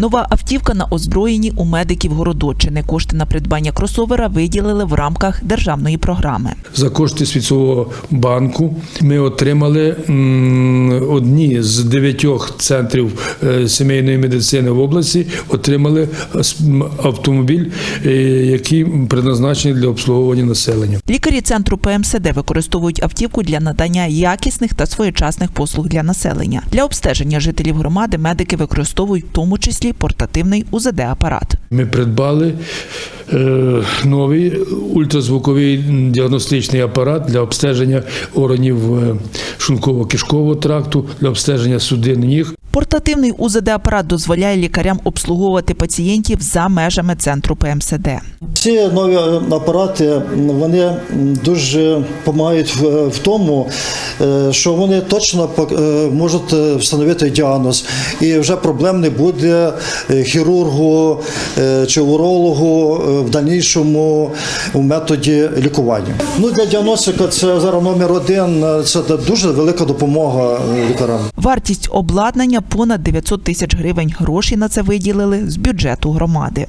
Нова автівка на озброєнні у медиків Городочини. Кошти на придбання кросовера виділили в рамках державної програми. За кошти Світового банку ми отримали одні з дев'ятьох центрів е, сімейної медицини в області, отримали м, автомобіль, е, який предназначений для обслуговування населення. Лікарі центру ПМСД використовують автівку для надання якісних та своєчасних послуг для населення. Для обстеження жителів громади медики використовують в тому числі портативний УЗД-апарат. Ми придбали е, новий ультразвуковий діагностичний апарат для обстеження органів е, шлунково-кишкового тракту, для обстеження судин ніг. Портативний УЗД-апарат дозволяє лікарям обслуговувати пацієнтів за межами центру ПМСД. Ці нові апарати вони дуже допомагають в, тому, е, що вони точно е, можуть встановити діагноз, і вже проблем не буде е, хірургу чи урологу в дальнішому методі лікування. Ну для діагностики це зараз номер один. Це дуже велика допомога лікарям. Вартість обладнання понад 900 тисяч гривень. Гроші на це виділили з бюджету громади.